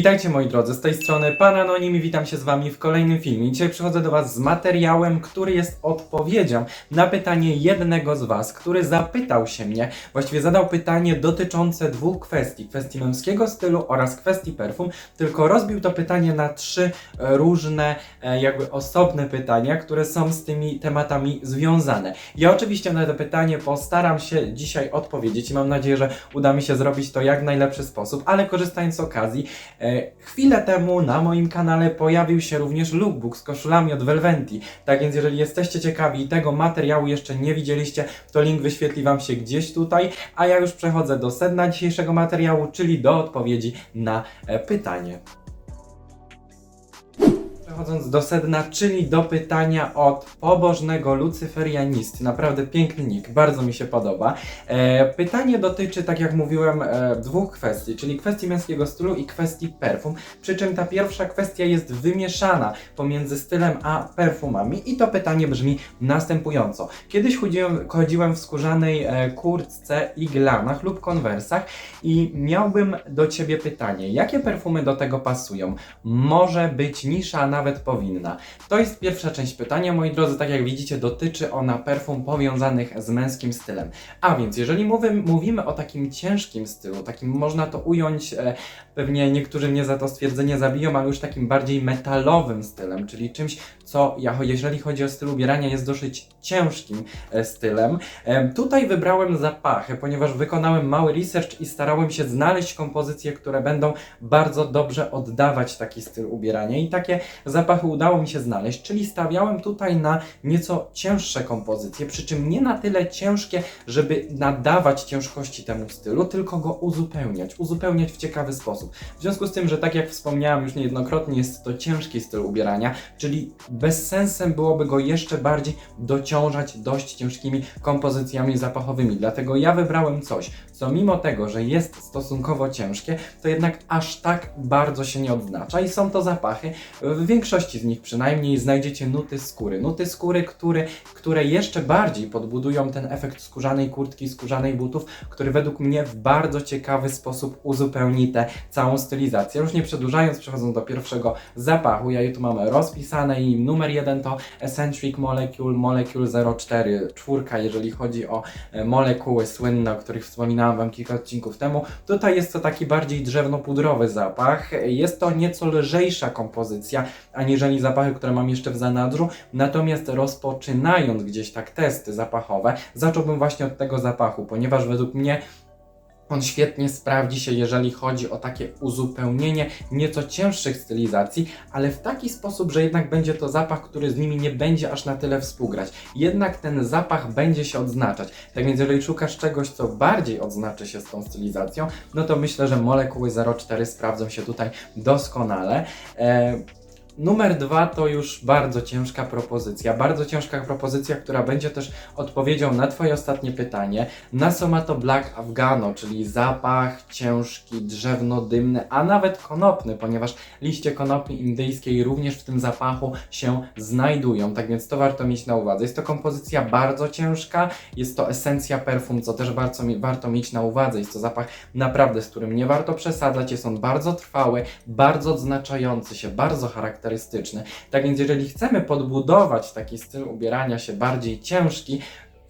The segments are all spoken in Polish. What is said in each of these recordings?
Witajcie moi drodzy, z tej strony Pan Anonim i witam się z Wami w kolejnym filmie. Dzisiaj przychodzę do Was z materiałem, który jest odpowiedzią na pytanie jednego z Was, który zapytał się mnie, właściwie zadał pytanie dotyczące dwóch kwestii, kwestii męskiego stylu oraz kwestii perfum, tylko rozbił to pytanie na trzy e, różne, e, jakby osobne pytania, które są z tymi tematami związane. Ja oczywiście na to pytanie postaram się dzisiaj odpowiedzieć i mam nadzieję, że uda mi się zrobić to jak najlepszy sposób, ale korzystając z okazji, E, Chwilę temu na moim kanale pojawił się również lookbook z koszulami od Velventi. Tak więc jeżeli jesteście ciekawi i tego materiału jeszcze nie widzieliście, to link wyświetli Wam się gdzieś tutaj, a ja już przechodzę do sedna dzisiejszego materiału, czyli do odpowiedzi na e, pytanie. Przechodząc do sedna, czyli do pytania od pobożnego lucyferianisty. Naprawdę piękny nick, bardzo mi się podoba. E, pytanie dotyczy, tak jak mówiłem, e, dwóch kwestii, czyli kwestii męskiego stylu i kwestii perfum. Przy czym ta pierwsza kwestia jest wymieszana pomiędzy stylem a perfumami i to pytanie brzmi następująco. Kiedyś chodziłem, chodziłem w skórzanej e, kurtce i glanach lub konwersach i miałbym do Ciebie pytanie, jakie perfumy do tego pasują? Może być nisza, a nawet powinna. To jest pierwsza część pytania, moi drodzy, tak jak widzicie, dotyczy ona perfum powiązanych z męskim stylem. A więc, jeżeli mówimy, mówimy o takim ciężkim stylu, takim można to ująć, e, pewnie niektórzy mnie za to stwierdzenie zabiją, ale już takim bardziej metalowym stylem, czyli czymś, co ja, jeżeli chodzi o styl ubierania, jest dosyć ciężkim e, stylem. E, tutaj wybrałem zapachy, ponieważ wykonałem mały research i starałem się znaleźć kompozycje, które będą bardzo dobrze oddawać taki styl ubierania i takie zapachy udało mi się znaleźć, czyli stawiałem tutaj na nieco cięższe kompozycje, przy czym nie na tyle ciężkie, żeby nadawać ciężkości temu stylu, tylko go uzupełniać, uzupełniać w ciekawy sposób. W związku z tym, że tak jak wspomniałem już niejednokrotnie, jest to ciężki styl ubierania, czyli bez sensem byłoby go jeszcze bardziej dociążać dość ciężkimi kompozycjami zapachowymi. Dlatego ja wybrałem coś, co mimo tego, że jest stosunkowo ciężkie, to jednak aż tak bardzo się nie odznacza i są to zapachy, w większości z nich przynajmniej znajdziecie nuty skóry. Nuty skóry, które, które jeszcze bardziej podbudują ten efekt skórzanej kurtki, skórzanej butów, który według mnie w bardzo ciekawy sposób uzupełni tę całą stylizację. Już nie przedłużając, przechodząc do pierwszego zapachu, ja je tu mamy rozpisane i numer jeden to Eccentric Molecule Molecule 04, czwórka, jeżeli chodzi o e, molekuły słynne, o których wspominałem Wam kilka odcinków temu. Tutaj jest to taki bardziej drzewno-pudrowy zapach. Jest to nieco lżejsza kompozycja, aniżeli zapachy, które mam jeszcze w zanadrzu. Natomiast rozpoczynając gdzieś tak testy zapachowe, zacząłbym właśnie od tego zapachu, ponieważ według mnie on świetnie sprawdzi się, jeżeli chodzi o takie uzupełnienie nieco cięższych stylizacji, ale w taki sposób, że jednak będzie to zapach, który z nimi nie będzie aż na tyle współgrać. Jednak ten zapach będzie się odznaczać. Tak więc, jeżeli szukasz czegoś, co bardziej odznaczy się z tą stylizacją, no to myślę, że molekuły 04 sprawdzą się tutaj doskonale. E, Numer dwa to już bardzo ciężka propozycja. Bardzo ciężka propozycja, która będzie też odpowiedzią na Twoje ostatnie pytanie. Nasomato Black Afgano, czyli zapach ciężki, drzewno-dymny, a nawet konopny, ponieważ liście konopi indyjskiej również w tym zapachu się znajdują. Tak więc to warto mieć na uwadze. Jest to kompozycja bardzo ciężka, jest to esencja perfum, co też mi- warto mieć na uwadze. Jest to zapach naprawdę, z którym nie warto przesadzać. Jest on bardzo trwały, bardzo odznaczający się, bardzo charakterystyczny. Tak więc, jeżeli chcemy podbudować taki styl ubierania się bardziej ciężki,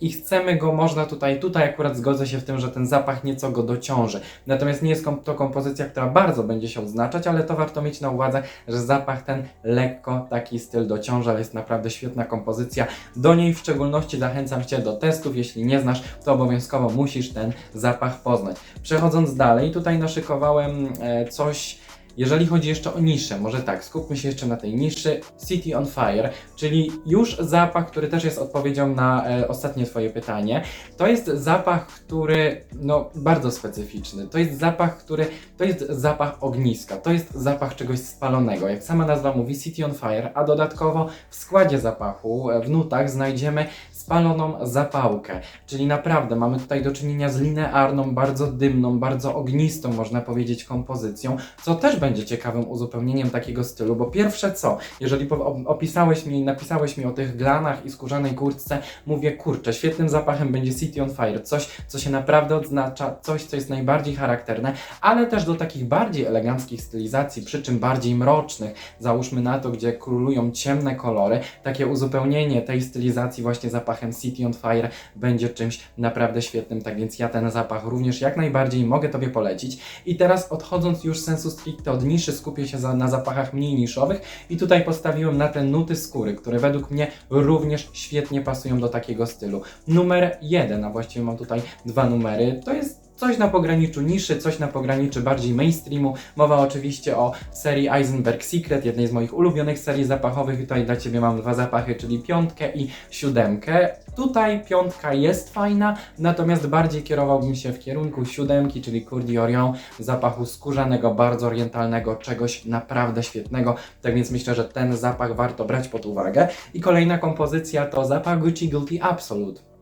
i chcemy go, można tutaj, tutaj akurat zgodzę się w tym, że ten zapach nieco go dociąży. Natomiast nie jest to kompozycja, która bardzo będzie się odznaczać, ale to warto mieć na uwadze, że zapach ten lekko taki styl dociąża, ale jest naprawdę świetna kompozycja. Do niej w szczególności zachęcam Cię do testów. Jeśli nie znasz, to obowiązkowo musisz ten zapach poznać. Przechodząc dalej, tutaj naszykowałem e, coś. Jeżeli chodzi jeszcze o niszę, może tak, skupmy się jeszcze na tej niszy City on Fire, czyli już zapach, który też jest odpowiedzią na e, ostatnie Twoje pytanie. To jest zapach, który, no, bardzo specyficzny. To jest zapach, który, to jest zapach ogniska, to jest zapach czegoś spalonego. Jak sama nazwa mówi, City on Fire, a dodatkowo w składzie zapachu, e, w nutach znajdziemy spaloną zapałkę. Czyli naprawdę mamy tutaj do czynienia z linearną, bardzo dymną, bardzo ognistą, można powiedzieć, kompozycją, co też będzie będzie ciekawym uzupełnieniem takiego stylu, bo pierwsze co, jeżeli opisałeś mi, napisałeś mi o tych glanach i skórzanej kurtce, mówię, kurczę, świetnym zapachem będzie City on Fire, coś, co się naprawdę odznacza, coś, co jest najbardziej charakterne, ale też do takich bardziej eleganckich stylizacji, przy czym bardziej mrocznych, załóżmy na to, gdzie królują ciemne kolory, takie uzupełnienie tej stylizacji właśnie zapachem City on Fire będzie czymś naprawdę świetnym, tak więc ja ten zapach również jak najbardziej mogę Tobie polecić. I teraz odchodząc już z sensu stricte od niszy, skupię się za, na zapachach mniej niszowych i tutaj postawiłem na te nuty skóry, które według mnie również świetnie pasują do takiego stylu. Numer jeden, a właściwie mam tutaj dwa numery, to jest coś na pograniczu niszy, coś na pograniczu bardziej mainstreamu. Mowa oczywiście o serii Eisenberg Secret, jednej z moich ulubionych serii zapachowych. Tutaj dla Ciebie mam dwa zapachy, czyli piątkę i siódemkę. Tutaj piątka jest fajna, natomiast bardziej kierowałbym się w kierunku siódemki, czyli Cour d'Orient, zapachu skórzanego, bardzo orientalnego, czegoś naprawdę świetnego. Tak więc myślę, że ten zapach warto brać pod uwagę. I kolejna kompozycja to zapach Gucci Guilty Absolute.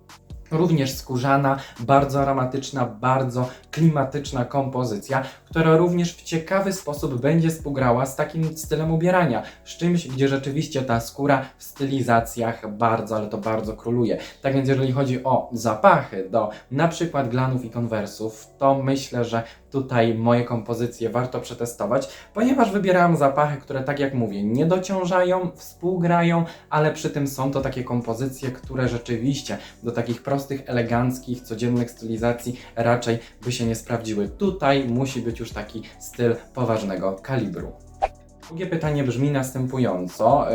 Również skórzana, bardzo aromatyczna, bardzo klimatyczna kompozycja, która również w ciekawy sposób będzie współgrała z takim stylem ubierania. Z czymś, gdzie rzeczywiście ta skóra w stylizacjach bardzo, ale to bardzo króluje. Tak więc jeżeli chodzi o zapachy do na przykład glanów i konwersów, to myślę, że tutaj moje kompozycje warto przetestować, ponieważ wybierałem zapachy, które tak jak mówię, nie dociążają, współgrają, ale przy tym są to takie kompozycje, które rzeczywiście do takich prostych, eleganckich, codziennych stylizacji raczej by się nie sprawdziły. Tutaj musi być już taki styl poważnego kalibru. Drugie pytanie brzmi następująco.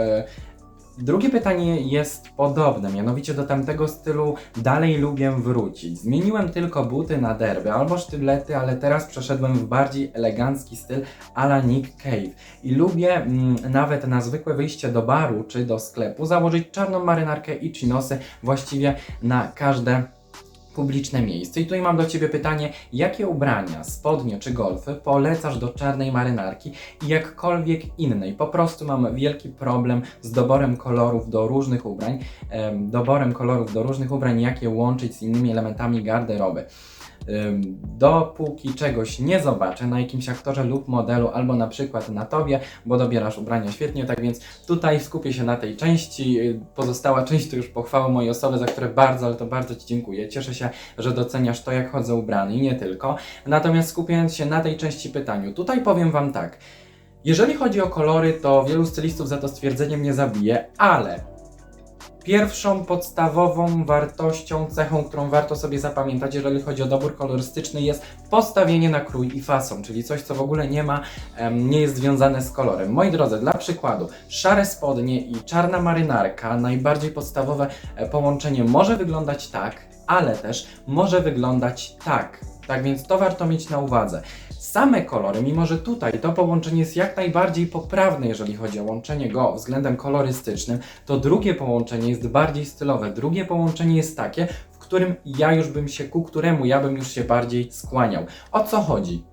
Drugie pytanie jest podobne, mianowicie do tamtego stylu dalej lubię wrócić. Zmieniłem tylko buty na derby albo sztylety, ale teraz przeszedłem w bardziej elegancki styl a la Nick Cave. I lubię mm, nawet na zwykłe wyjście do baru czy do sklepu założyć czarną marynarkę i chinosy właściwie na każde publiczne miejsce. I tutaj mam do Ciebie pytanie, jakie ubrania, spodnie czy golfy polecasz do czarnej marynarki i jakkolwiek innej? Po prostu mam wielki problem z doborem kolorów do różnych ubrań, em, doborem kolorów do różnych ubrań, jak je łączyć z innymi elementami garderoby. Dopóki czegoś nie zobaczę na jakimś aktorze lub modelu, albo na przykład na tobie, bo dobierasz ubrania świetnie, tak więc tutaj skupię się na tej części. Y, Pozostała część to już pochwały mojej osoby, za które bardzo, ale to bardzo Ci dziękuję. Cieszę się, że doceniasz to, jak chodzę ubrany i nie tylko. Natomiast skupiając się na tej części pytaniu, tutaj powiem Wam tak. Jeżeli chodzi o kolory, to wielu stylistów za to stwierdzenie mnie zabije, ale Pierwszą podstawową wartością, cechą, którą warto sobie zapamiętać, jeżeli chodzi o dobór kolorystyczny, jest postawienie na krój i fason, czyli coś, co w ogóle nie ma, nie jest związane z kolorem. Moi drodzy, dla przykładu, szare spodnie i czarna marynarka, najbardziej podstawowe e, połączenie może wyglądać tak, ale też może wyglądać tak. Tak więc to warto mieć na uwadze. Same kolory, mimo że tutaj to połączenie jest jak najbardziej poprawne, jeżeli chodzi o łączenie go względem kolorystycznym, to drugie połączenie jest bardziej stylowe. Drugie połączenie jest takie, w którym ja już bym się, ku któremu ja bym już się bardziej skłaniał. O co chodzi?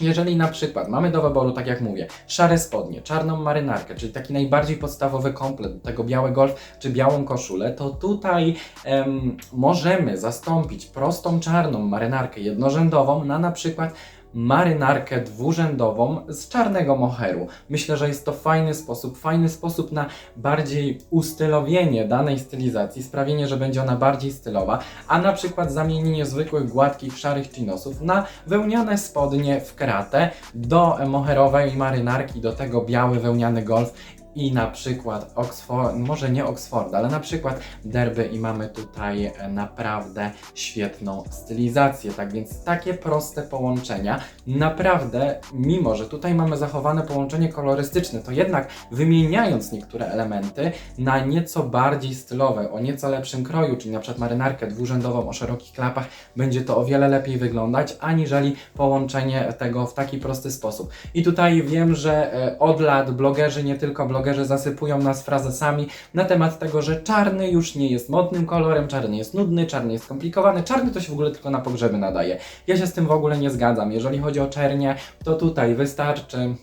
Jeżeli na przykład mamy do wyboru, tak jak mówię, szare spodnie, czarną marynarkę, czyli taki najbardziej podstawowy komplet, do tego biały golf czy białą koszulę, to tutaj em, możemy zastąpić prostą czarną marynarkę jednorzędową na na przykład marynarkę dwurzędową z czarnego moheru. Myślę, że jest to fajny sposób, fajny sposób na bardziej ustylowienie danej stylizacji, sprawienie, że będzie ona bardziej stylowa, a na przykład zamienienie zwykłych, gładkich, szarych chinosów na wełniane spodnie w kratę do moherowej marynarki, do tego biały wełniany golf i na przykład Oxford, może nie Oxford, ale na przykład derby i mamy tutaj e, naprawdę świetną stylizację. Tak więc takie proste połączenia, naprawdę, mimo że tutaj mamy zachowane połączenie kolorystyczne, to jednak wymieniając niektóre elementy na nieco bardziej stylowe, o nieco lepszym kroju, czyli na przykład marynarkę dwurzędową o szerokich klapach, będzie to o wiele lepiej wyglądać, aniżeli połączenie tego w taki prosty sposób. I tutaj wiem, że e, od lat blogerzy, nie tylko blogerzy, zasypują nas frazesami na temat tego, że czarny już nie jest modnym kolorem, czarny jest nudny, czarny jest skomplikowany, czarny to się w ogóle tylko na pogrzeby nadaje. Ja się z tym w ogóle nie zgadzam. Jeżeli chodzi o czernie, to tutaj wystarczy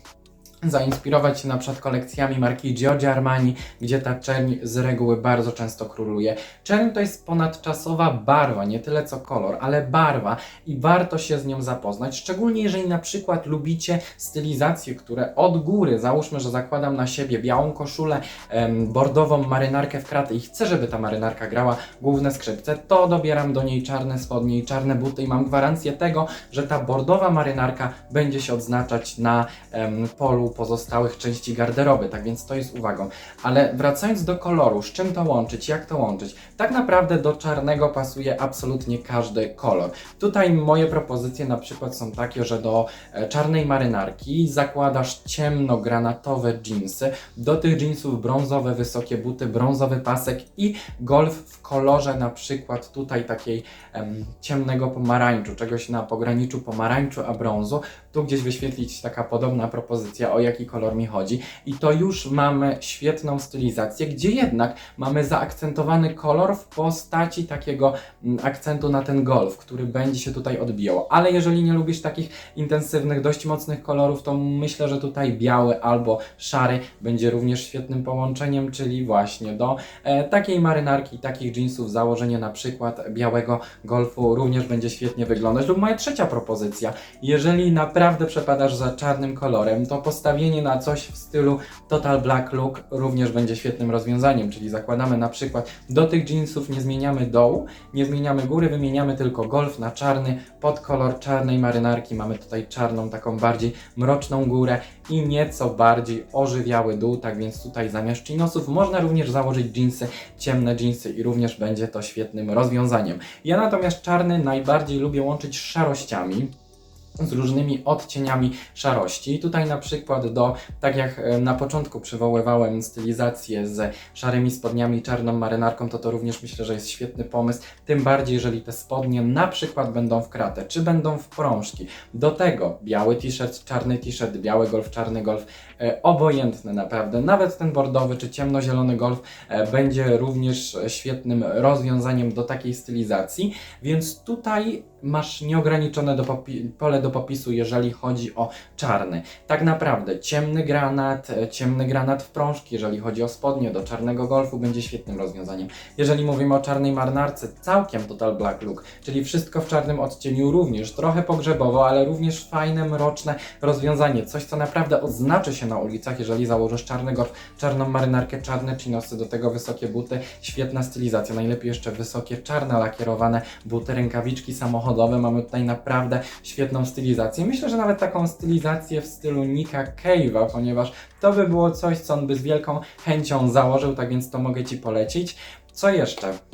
zainspirować się na przykład kolekcjami marki Giorgio Armani, gdzie ta czerń z reguły bardzo często króluje. Czerń to jest ponadczasowa barwa, nie tyle co kolor, ale barwa i warto się z nią zapoznać, szczególnie jeżeli na przykład lubicie stylizacje, które od góry, załóżmy, że zakładam na siebie białą koszulę, em, bordową marynarkę w kratę i chcę, żeby ta marynarka grała główne skrzypce, to dobieram do niej czarne spodnie i czarne buty i mam gwarancję tego, że ta bordowa marynarka będzie się odznaczać na em, polu pozostałych części garderoby, tak więc to jest uwagą. Ale wracając do koloru, z czym to łączyć, jak to łączyć? Tak naprawdę do czarnego pasuje absolutnie każdy kolor. Tutaj moje propozycje na przykład są takie, że do e, czarnej marynarki zakładasz ciemno-granatowe jeansy, do tych jeansów brązowe wysokie buty, brązowy pasek i golf w kolorze na przykład tutaj takiej em, ciemnego pomarańczu, czegoś na pograniczu pomarańczu a brązu. Tu gdzieś wyświetlić taka podobna propozycja, o jaki kolor mi chodzi. I to już mamy świetną stylizację, gdzie jednak mamy zaakcentowany kolor w postaci takiego mm, akcentu na ten golf, który będzie się tutaj odbijał. Ale jeżeli nie lubisz takich intensywnych, dość mocnych kolorów, to myślę, że tutaj biały albo szary będzie również świetnym połączeniem, czyli właśnie do e, takiej marynarki, takich jeansów, założenie na przykład białego golfu również będzie świetnie wyglądać. Lub moja trzecia propozycja, jeżeli naprawdę przepadasz za czarnym kolorem, to postawienie na coś w stylu Total Black Look również będzie świetnym rozwiązaniem, czyli zakładamy na przykład do tych jeansów nie zmieniamy dołu, nie zmieniamy góry, wymieniamy tylko golf na czarny, pod kolor czarnej marynarki mamy tutaj czarną, taką bardziej mroczną górę i nieco bardziej ożywiały dół, tak więc tutaj zamiast chinosów można również założyć jeansy, ciemne jeansy i również będzie to świetnym rozwiązaniem. Ja natomiast czarny najbardziej lubię łączyć z szarościami z różnymi odcieniami szarości. Tutaj na przykład do, tak jak e, na początku przywoływałem stylizację z szarymi spodniami i czarną marynarką, to to również myślę, że jest świetny pomysł, tym bardziej jeżeli te spodnie na przykład będą w kratę, czy będą w prążki. Do tego biały t-shirt, czarny t-shirt, biały golf, czarny golf, e, obojętne naprawdę, nawet ten bordowy czy ciemnozielony golf e, będzie również e, świetnym rozwiązaniem do takiej stylizacji, więc tutaj masz nieograniczone do pole do popisu, jeżeli chodzi o czarny. Tak naprawdę ciemny granat, e, ciemny granat w prążki, jeżeli chodzi o spodnie do czarnego golfu, będzie świetnym rozwiązaniem. Jeżeli mówimy o czarnej marynarce, całkiem total black look, czyli wszystko w czarnym odcieniu również, trochę pogrzebowo, ale również fajne, mroczne rozwiązanie. Coś, co naprawdę odznaczy się na ulicach, jeżeli założysz czarny golf, czarną marynarkę, czarne chinosy, do tego wysokie buty, świetna stylizacja. Najlepiej jeszcze wysokie, czarne, lakierowane buty, rękawiczki samochodowe. Mamy tutaj naprawdę świetną stylizację. Myślę, że nawet taką stylizację w stylu Nika Cave'a, ponieważ to by było coś, co on by z wielką chęcią założył, tak więc to mogę Ci polecić. Co jeszcze?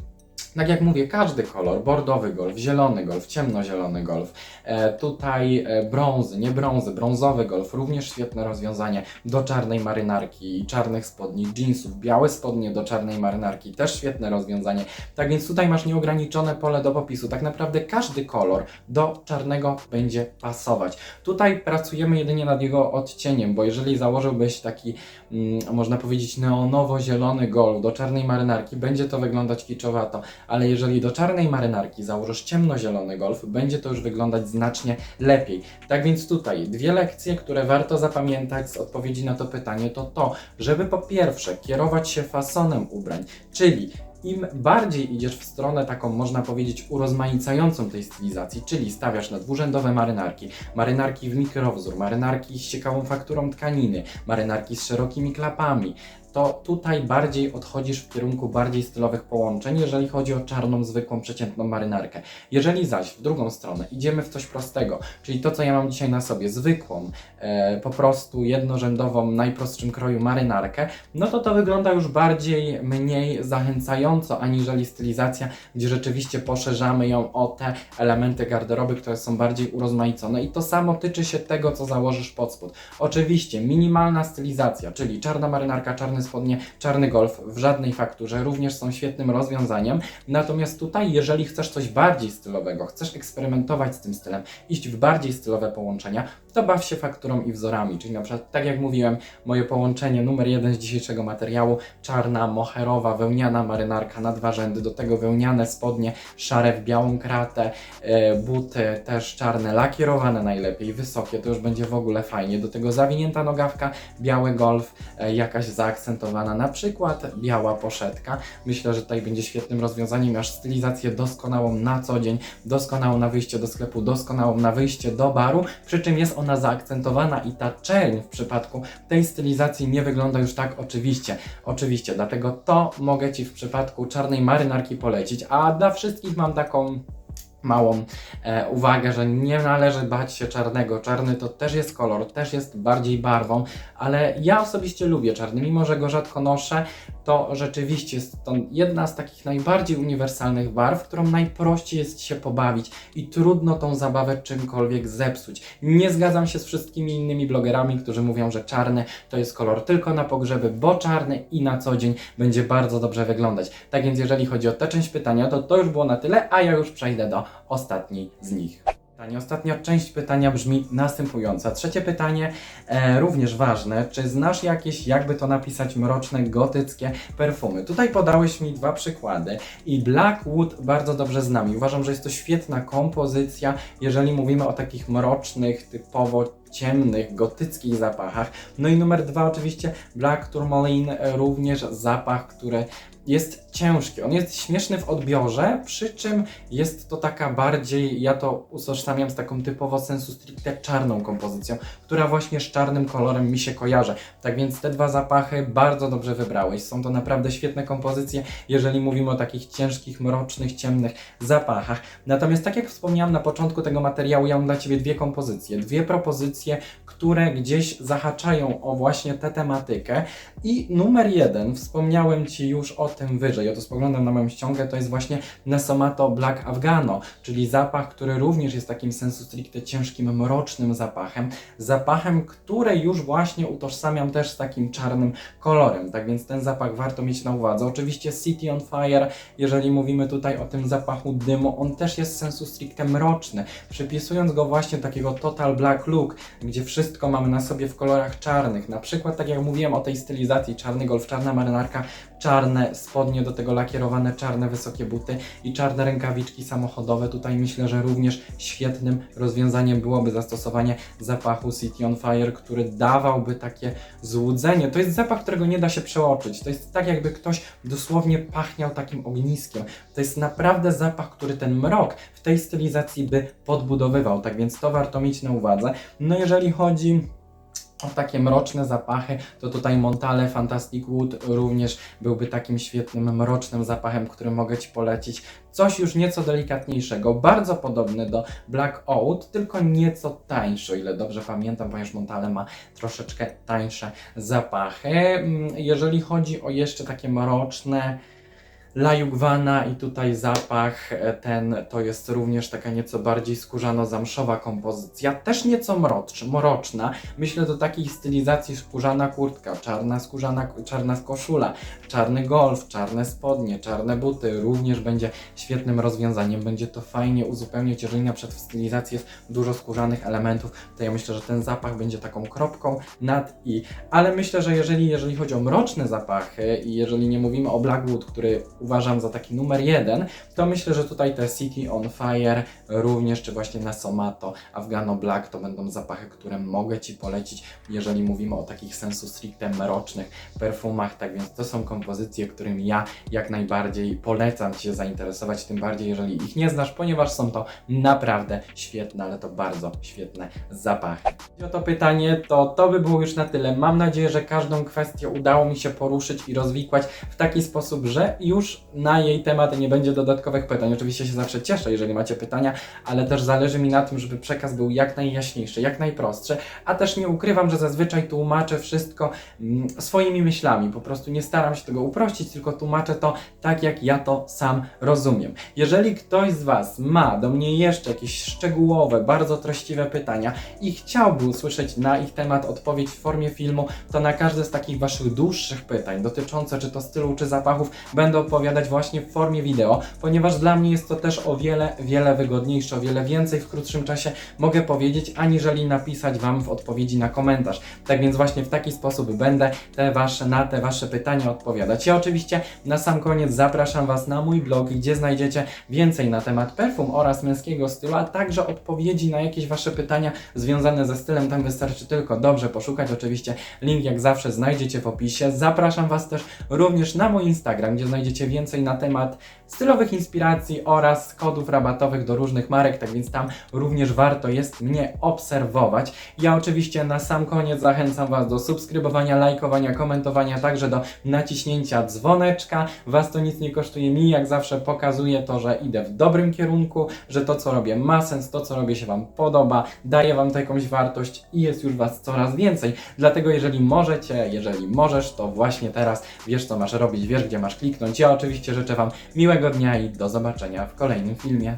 Tak jak mówię, każdy kolor, bordowy golf, zielony golf, ciemnozielony golf, e, tutaj e, brązy, nie brązy, brązowy golf, również świetne rozwiązanie do czarnej marynarki i czarnych spodni, jeansów, białe spodnie do czarnej marynarki, też świetne rozwiązanie. Tak więc tutaj masz nieograniczone pole do popisu. Tak naprawdę każdy kolor do czarnego będzie pasować. Tutaj pracujemy jedynie nad jego odcieniem, bo jeżeli założyłbyś taki, mm, można powiedzieć, neonowo-zielony golf do czarnej marynarki, będzie to wyglądać kiczowato, ale jeżeli do czarnej marynarki założysz ciemnozielony golf, będzie to już wyglądać znacznie lepiej. Tak więc tutaj dwie lekcje, które warto zapamiętać z odpowiedzi na to pytanie, to to, żeby po pierwsze kierować się fasonem ubrań, czyli im bardziej idziesz w stronę taką, można powiedzieć, urozmaicającą tej stylizacji, czyli stawiasz na dwurzędowe marynarki, marynarki w mikrowzór, marynarki z ciekawą fakturą tkaniny, marynarki z szerokimi klapami, to tutaj bardziej odchodzisz w kierunku bardziej stylowych połączeń, jeżeli chodzi o czarną, zwykłą, przeciętną marynarkę. Jeżeli zaś w drugą stronę idziemy w coś prostego, czyli to, co ja mam dzisiaj na sobie, zwykłą, e, po prostu jednorzędową, najprostszym kroju marynarkę, no to to wygląda już bardziej, mniej zachęcająco, aniżeli stylizacja, gdzie rzeczywiście poszerzamy ją o te elementy garderoby, które są bardziej urozmaicone. I to samo tyczy się tego, co założysz pod spód. Oczywiście minimalna stylizacja, czyli czarna marynarka, czarne spodnie, czarny golf w żadnej fakturze również są świetnym rozwiązaniem. Natomiast tutaj, jeżeli chcesz coś bardziej stylowego, chcesz eksperymentować z tym stylem, iść w bardziej stylowe połączenia, to baw się fakturą i wzorami. Czyli na przykład, tak jak mówiłem, moje połączenie numer jeden z dzisiejszego materiału, czarna, moherowa, wełniana marynarka na dwa rzędy, do tego wełniane spodnie, szare w białą kratę, e, buty też czarne, lakierowane najlepiej, wysokie, to już będzie w ogóle fajnie. Do tego zawinięta nogawka, biały golf, e, jakaś zaakcentowana, na przykład biała poszetka. Myślę, że tutaj będzie świetnym rozwiązaniem. Masz stylizację doskonałą na co dzień, doskonałą na wyjście do sklepu, doskonałą na wyjście do baru, przy czym jest ona zaakcentowana i ta czerń w przypadku tej stylizacji nie wygląda już tak oczywiście. Oczywiście, dlatego to mogę Ci w przypadku czarnej marynarki polecić, a dla wszystkich mam taką małą e, uwagę, że nie należy bać się czarnego. Czarny to też jest kolor, też jest bardziej barwą, ale ja osobiście lubię czarny, mimo że go rzadko noszę, to rzeczywiście jest to jedna z takich najbardziej uniwersalnych barw, którą najprościej jest się pobawić i trudno tą zabawę czymkolwiek zepsuć. Nie zgadzam się z wszystkimi innymi blogerami, którzy mówią, że czarny to jest kolor tylko na pogrzeby, bo czarny i na co dzień będzie bardzo dobrze wyglądać. Tak więc jeżeli chodzi o tę część pytania, to to już było na tyle, a ja już przejdę do ostatniej z nich. Pytanie. Ostatnia część pytania brzmi następująco. Trzecie pytanie, e, również ważne. Czy znasz jakieś, jakby to napisać, mroczne, gotyckie perfumy? Tutaj podałeś mi dwa przykłady i Blackwood bardzo dobrze znam uważam, że jest to świetna kompozycja, jeżeli mówimy o takich mrocznych, typowo ciemnych, gotyckich zapachach. No i numer dwa oczywiście Black Tourmaline, również zapach, który jest ciężki. On jest śmieszny w odbiorze, przy czym jest to taka bardziej, ja to utożsamiam z taką typowo sensu stricte czarną kompozycją, która właśnie z czarnym kolorem mi się kojarzy. Tak więc te dwa zapachy bardzo dobrze wybrałeś. Są to naprawdę świetne kompozycje, jeżeli mówimy o takich ciężkich, mrocznych, ciemnych zapachach. Natomiast tak jak wspomniałem na początku tego materiału, ja mam dla Ciebie dwie kompozycje, dwie propozycje, które gdzieś zahaczają o właśnie tę tematykę. I numer jeden, wspomniałem Ci już o tym wyżej, oto spoglądam na moją ściągę, to jest właśnie Nesomato Black Afghano, czyli zapach, który również jest takim sensu stricte ciężkim, mrocznym zapachem. Zapachem, który już właśnie utożsamiam też z takim czarnym kolorem. Tak więc ten zapach warto mieć na uwadze. Oczywiście City on Fire, jeżeli mówimy tutaj o tym zapachu dymu, on też jest sensu stricte mroczny. Przypisując go właśnie takiego total black look, gdzie wszystko mamy na sobie w kolorach czarnych. Na przykład, tak jak mówiłem o tej stylizacji, czarny golf, czarna marynarka, czarne spodnie, do tego lakierowane czarne wysokie buty i czarne rękawiczki samochodowe. Tutaj myślę, że również świetnym rozwiązaniem byłoby zastosowanie zapachu City on Fire, który dawałby takie złudzenie. To jest zapach, którego nie da się przeoczyć. To jest tak, jakby ktoś dosłownie pachniał takim ogniskiem. To jest naprawdę zapach, który ten mrok w tej stylizacji by podbudowywał. Tak więc to warto mieć na uwadze. No jeżeli chodzi takie mroczne zapachy, to tutaj Montale Fantastic Wood również byłby takim świetnym mrocznym zapachem, który mogę Ci polecić. Coś już nieco delikatniejszego, bardzo podobny do Black Oat, tylko nieco tańszy, o ile dobrze pamiętam, ponieważ Montale ma troszeczkę tańsze zapachy. Mm, Jeżeli chodzi o jeszcze takie mroczne, Lajugwana i tutaj zapach e, ten to jest również taka nieco bardziej skórzano-zamszowa kompozycja, też nieco mrocz, mroczna. Myślę do takiej stylizacji skórzana kurtka, czarna skórzana, czarna koszula, czarny golf, czarne spodnie, czarne buty również będzie świetnym rozwiązaniem. Będzie to fajnie uzupełnić, jeżeli na przykład w stylizacji jest dużo skórzanych elementów, to ja myślę, że ten zapach będzie taką kropką nad i. Ale myślę, że jeżeli, jeżeli chodzi o mroczne zapachy i jeżeli nie mówimy o Blackwood, który uważam za taki numer jeden, to myślę, że tutaj te City on Fire również, czy właśnie Nasomato, Afghano Black to będą zapachy, które mogę Ci polecić, jeżeli mówimy o takich sensu stricte mrocznych perfumach, tak więc to są kompozycje, którymi ja jak najbardziej polecam Ci się zainteresować, tym bardziej jeżeli ich nie znasz, ponieważ są to naprawdę świetne, ale to bardzo świetne zapachy. Jeśli o to pytanie, to to by było już na tyle. Mam nadzieję, że każdą kwestię udało mi się poruszyć i rozwikłać w taki sposób, że już na jej temat nie będzie dodatkowych pytań. Oczywiście się zawsze cieszę, jeżeli macie pytania, ale też zależy mi na tym, żeby przekaz był jak najjaśniejszy, jak najprostszy, a też nie ukrywam, że zazwyczaj tłumaczę wszystko mm, swoimi myślami. Po prostu nie staram się tego uprościć, tylko tłumaczę to tak, jak ja to sam rozumiem. Jeżeli ktoś z Was ma do mnie jeszcze jakieś szczegółowe, bardzo treściwe pytania i chciałby usłyszeć na ich temat odpowiedź w formie filmu, to na każde z takich Waszych dłuższych pytań dotyczące czy to stylu, czy zapachów, będę odpowiadać właśnie w formie wideo, ponieważ dla mnie jest to też o wiele, wiele wygodniejsze, o wiele więcej w krótszym czasie mogę powiedzieć, aniżeli napisać Wam w odpowiedzi na komentarz. Tak więc właśnie w taki sposób będę te wasze, na te Wasze pytania odpowiadać. Ja oczywiście na sam koniec zapraszam Was na mój blog, gdzie znajdziecie więcej na temat perfum oraz męskiego stylu, a także odpowiedzi na jakieś Wasze pytania związane ze stylem. Tam wystarczy tylko dobrze poszukać. Oczywiście link jak zawsze znajdziecie w opisie. Zapraszam Was też również na mój Instagram, gdzie znajdziecie więcej na temat stylowych inspiracji oraz kodów rabatowych do różnych marek, tak więc tam również warto jest mnie obserwować. Ja oczywiście na sam koniec zachęcam Was do subskrybowania, lajkowania, komentowania, także do naciśnięcia dzwoneczka. Was to nic nie kosztuje, mi jak zawsze pokazuje to, że idę w dobrym kierunku, że to co robię ma sens, to co robię się Wam podoba, daje Wam to jakąś wartość i jest już Was coraz więcej. Dlatego jeżeli możecie, jeżeli możesz, to właśnie teraz wiesz co masz robić, wiesz gdzie masz kliknąć. Ja oczywiście życzę Wam miłego dnia i do zobaczenia w kolejnym filmie.